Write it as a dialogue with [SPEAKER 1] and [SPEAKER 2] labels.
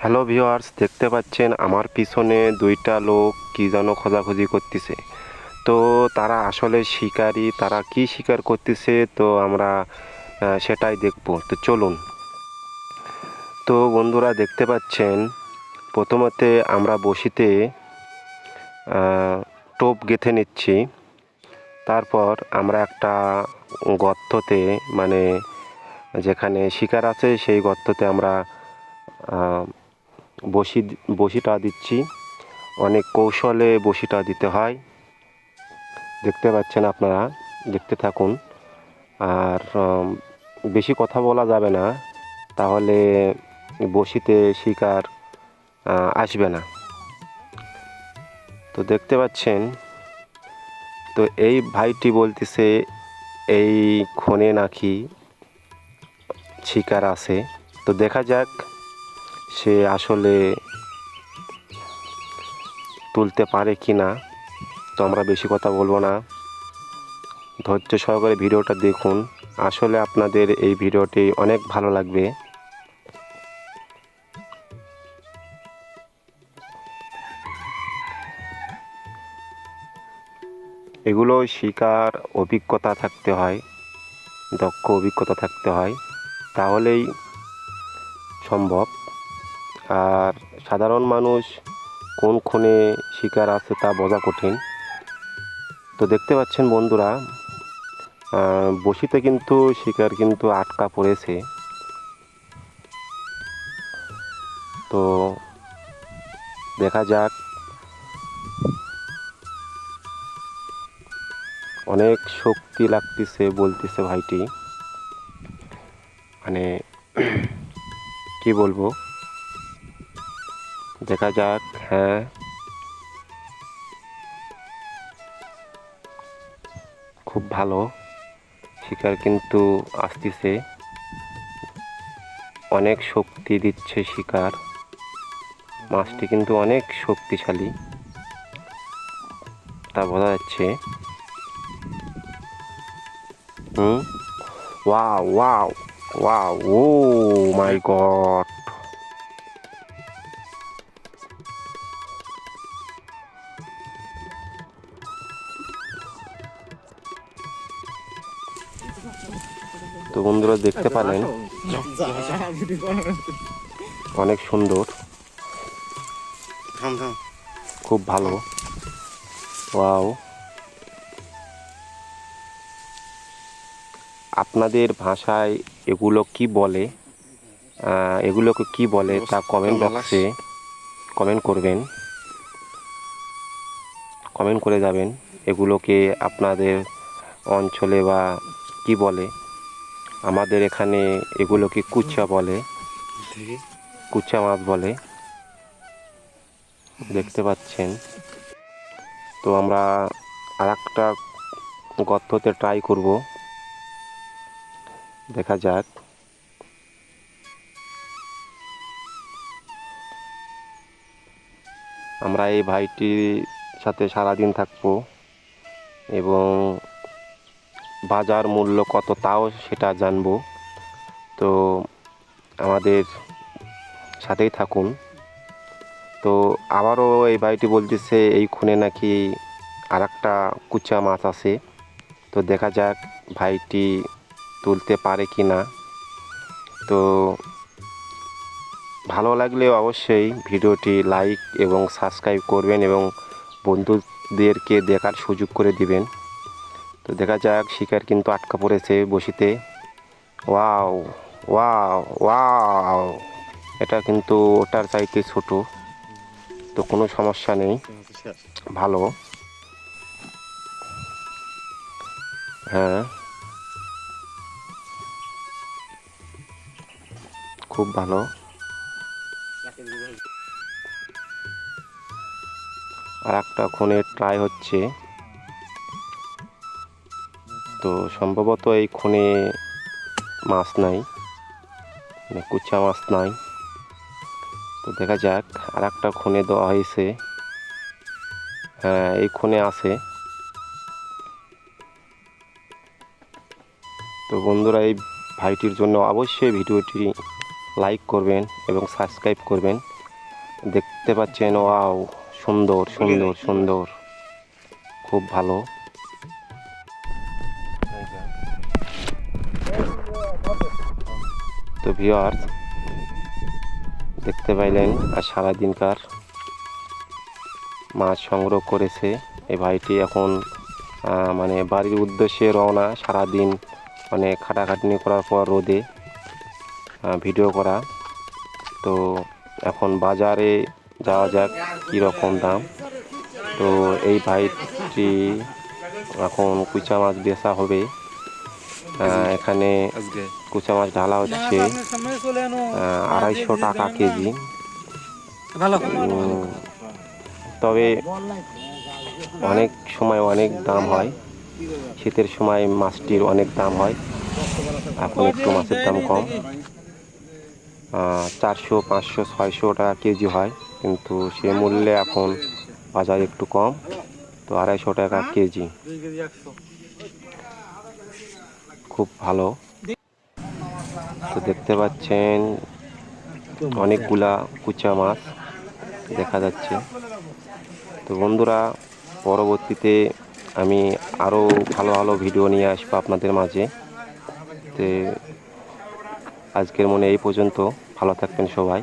[SPEAKER 1] Hello viewers দেখতে পাচ্ছেন আমার পিছনে দুইটা লোক কি যেন খোঁজাখুঁজি করতেছে। তো তারা আসলে শিকারী, তারা কি শিকার করতেছে, তো আমরা সেটাই দেখব। তো চলুন। তো বন্ধুরা, দেখতে পাচ্ছেন, প্রথমতে আমরা বসিতে টোপ গেঁথে নিচ্ছি। তারপর আমরা একটা গর্ততে মানে যেখানে শিকার আছে, সেই গর্ততে আমরা বসি, বসিটা দিচ্ছি। অনেক কৌশলে বসিটা দিতে হয়। দেখতে পাচ্ছেন আপনারা, দেখতে থাকুন। আর বেশি কথা বলা যাবে না, তাহলে বসিতে শিকার আসবে না। তো দেখতে পাচ্ছেন, তো এই ভাইটি বলতেছে, এই ক্ষণে নাকি শিকার আছে। তো দেখা যাক সে আসলে তুলতে পারে কি না তো আমরা বেশি কথা বলব না। ধৈর্য সহকারে ভিডিওটা দেখুন। আসলে আপনাদের এই ভিডিওটি অনেক ভালো লাগবে। এগুলো শিকার অভিজ্ঞতা থাকতে হয়, দক্ষ অভিজ্ঞতা থাকতে হয়। তাহলেই সম্ভব। আর সাধারণ মানুষ কোন ক্ষণে শিকার আছে তা বোঝা কঠিন। তো দেখতে পাচ্ছেন বন্ধুরা বসিতে কিন্তু শিকার কিন্তু আটকা পড়েছে। তো দেখা যাক, অনেক শক্তি লাগতেছে বলতেছে ভাইটি। মানে কি বলব? দেখা যাক হ্যাঁ। খুব ভালো, শিকার কিন্তু আসতেছে। অনেক শক্তি দিচ্ছে শিকার। মাছটি কিন্তু অনেক শক্তিশালী। তা বোঝা যাচ্ছে। হুম? Wow wow. Wow oh my god তো বন্ধুরা দেখতে পেলেন। অনেক সুন্দর। খুব ভালো। ওয়াও আপনাদের ভাষায় এগুলো কি বলে? এগুলোকে কি বলে? তা কমেন্ট বক্সে কমেন্ট করবেন। কমেন্ট করে যাবেন এগুলোকে আপনাদের অঞ্চলে বা কি বলে? আমাদের এখানে এগুলোকে কুচা বলে। কুচা মাছ বলে। দেখতে পাচ্ছেন। তো আমরা আর একটা গর্ততে ট্রাই করব। দেখা যাক। আমরা এই ভাইটির সাথে সারাদিন থাকব এবং বাজার মূল্য কত তাও সেটা জানব। তো আমাদের সাথেই থাকুন। তো আবারও এই ভাইটি বলতেছে, এই খুনে নাকি আর একটা কুচা মাছ আছে। তো দেখা যাক ভাইটি তুলতে পারে কি না। তো ভালো লাগলে অবশ্যই ভিডিওটি লাইক এবং সাবস্ক্রাইব করবেন এবং বন্ধুদেরকে দেখার সুযোগ করে দিবেন। তো দেখা যাক, শিকার কিন্তু আটকা পড়েছে বসিতে। Wow wow wow. এটা কিন্তু ওটার চাইতে ছোট। তো কোনো সমস্যা নেই। ভালো। হ্যাঁ। খুব ভালো। আর একটা খুনের ট্রাই হচ্ছে। তো সম্ভবত এই খুনে মাছ নাই মানে কুচা মাছ নাই। তো দেখা যাক, আর একটা খুনে দেওয়া হয়েছে। হ্যাঁ এই খুনে আছে। তো বন্ধুরা, এই ভাইটির জন্য অবশ্যই ভিডিওটি লাইক করবেন এবং সাবস্ক্রাইব করবেন। দেখতে পাচ্ছেন ওয়াও সুন্দর সুন্দর সুন্দর। খুব ভালো। তো ভিওয়ার্স দেখতে পাইলেন, আর সারাদিনকার মাছ সংগ্রহ করেছে। এই ভাইটি এখন মানে বাড়ির উদ্দেশ্যে রওনা, সারাদিন মানে খাটাখাটনি করার পর রোদে। ভিডিও করা। তো এখন বাজারে যাওয়া যাক কীরকম দাম। তো এই ভাইটি এখন কুচা মাছ বেচা হবে। এখানে কুচা মাছ ঢালা হচ্ছে আড়াইশো টাকা কেজি। তবে অনেক সময় অনেক দাম হয়। শীতের সময় মাছটির অনেক দাম হয়। এখন একটু মাছের দাম কম। চারশো, পাঁচশো, ছয়শো টাকা কেজি হয়। কিন্তু সে মূল্যে এখন বাজার একটু কম, তো আড়াইশো টাকা কেজি। খুব ভালো। তো দেখতে পাচ্ছেন, অনেকগুলা কুচা মাছ দেখা যাচ্ছে। তো বন্ধুরা, পরবর্তীতে আমি আরও ভালো ভালো ভিডিও নিয়ে আসব আপনাদের মাঝে। তো আজকের মনে এই পর্যন্ত। ভালো থাকবেন সবাই।